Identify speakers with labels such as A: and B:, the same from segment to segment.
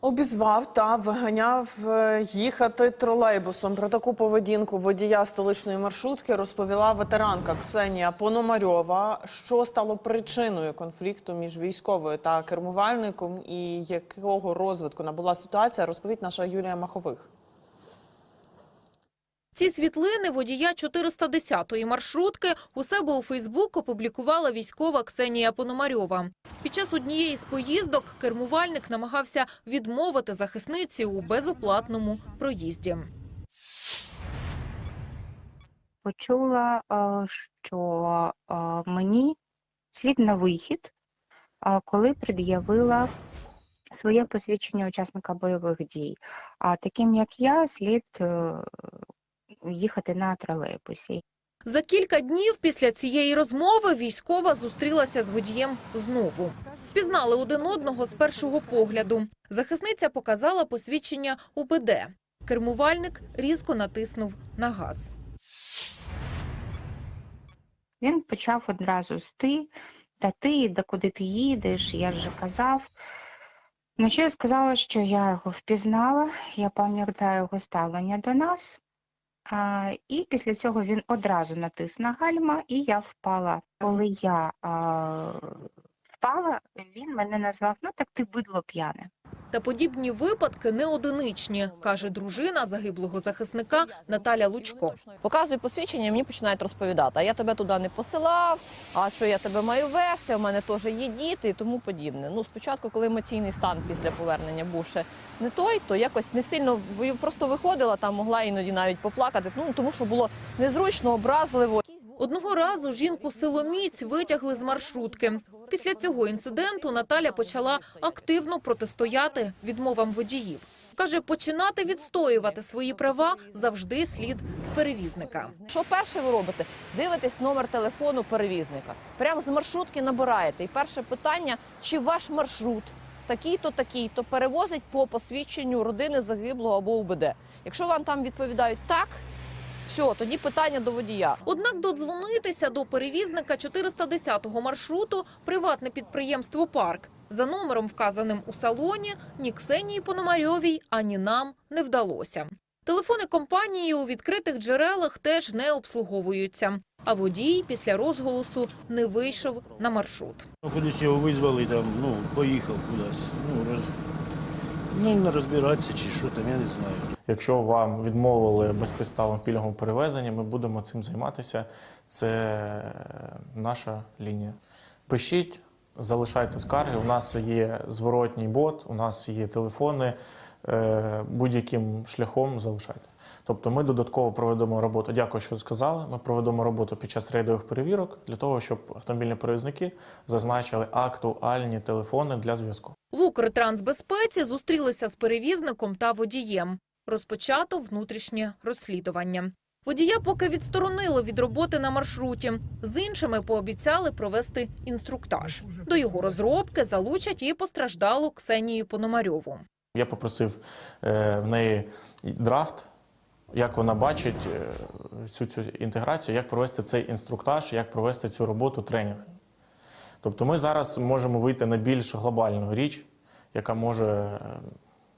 A: Обізвав та виганяв е, їхати тролейбусом. Про таку поведінку водія столичної маршрутки розповіла ветеранка Ксенія Пономарьова. Що стало причиною конфлікту між військовою та кермувальником, і якого розвитку набула ситуація, розповідь наша Юлія Махових.
B: Ці світлини водія 410-ї маршрутки у себе у Фейсбук опублікувала військова Ксенія Пономарьова. Під час однієї з поїздок кермувальник намагався відмовити захисниці у безоплатному проїзді.
C: почула, що мені слід на вихід, коли пред'явила своє посвідчення учасника бойових дій. А таким як я, слід е, їхати на тролейбусі.
B: За кілька днів після цієї розмови військова зустрілася з водієм знову. Впізнали один одного з першого погляду. Захисниця показала посвідчення УБД. Кермувальник різко натиснув на газ.
C: Він почав одразу з ти, та ти, да куди ти їдеш, я ж казав. На що я сказала, що я його впізнала, я пам'ятаю його ставлення до нас. І після цього він одразу натис на гальма, і я впала. Коли я впала, він мене назвав, ну так ти бидло п'яне.
B: Та подібні випадки не одиничні, каже дружина загиблого захисника Наталя Лучко.
D: Показую посвідчення, мені починають розповідати, а я тебе туди не посилав, а що я тебе маю вести, у мене теж є діти і тому подібне. Ну, спочатку, коли емоційний стан після повернення був ще не той, то якось не сильно просто виходила, там могла іноді навіть поплакати, ну тому що було незручно, образливо.
B: Одного разу жінку силоміць витягли з маршрутки. Після цього інциденту Наталя почала активно протистояти відмовам водіїв. Каже, починати відстоювати свої права завжди слід з перевізника.
D: Що перше ви робите? Дивитесь номер телефону перевізника. Прямо з маршрутки набираєте. І перше питання: чи ваш маршрут такий-то, такий-то перевозить по посвідченню родини загиблого або УБД? Якщо вам там відповідають так, все, тоді питання до водія.
B: Однак додзвонитися до перевізника 410-го маршруту приватне підприємство Парк за номером, вказаним у салоні, ні Ксенії Пономарьовій, ані нам не вдалося. Телефони компанії у відкритих джерелах теж не обслуговуються. А водій після розголосу не вийшов на маршрут.
E: Ну, Кудись його визвали, там, ну, поїхав кудись. Ну, роз... ну, розбиратися чи що там, я не знаю.
F: Якщо вам відмовили безпідставно пільгового перевезенні, ми будемо цим займатися. Це наша лінія. Пишіть, залишайте скарги. У нас є зворотній бот, у нас є телефони. Е, Будь-яким шляхом залишайте. Тобто ми додатково проведемо роботу. Дякую, що сказали. Ми проведемо роботу під час рейдових перевірок для того, щоб автомобільні перевізники зазначили актуальні телефони для зв'язку.
B: В Укртрансбезпеці зустрілися з перевізником та водієм. Розпочато внутрішнє розслідування. Водія поки відсторонили від роботи на маршруті. З іншими пообіцяли провести інструктаж. До його розробки залучать і постраждалу Ксенію Пономарьову.
F: Я попросив е, в неї драфт, як вона бачить е, цю, цю інтеграцію, як провести цей інструктаж, як провести цю роботу тренінг. Тобто ми зараз можемо вийти на більш глобальну річ, яка може е,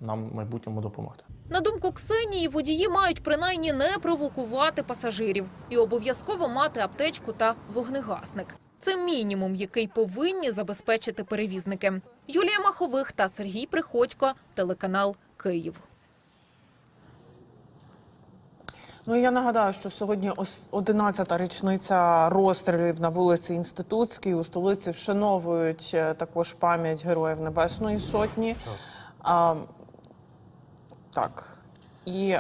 F: нам в майбутньому допомогти.
B: На думку Ксенії, водії мають принаймні не провокувати пасажирів і обов'язково мати аптечку та вогнегасник. Це мінімум, який повинні забезпечити перевізники. Юлія Махових та Сергій Приходько, телеканал Київ.
A: Ну я нагадаю, що сьогодні ос- 11-та річниця розстрілів на вулиці Інститутській. У столиці вшановують е, також пам'ять героїв Небесної Сотні. А, так. І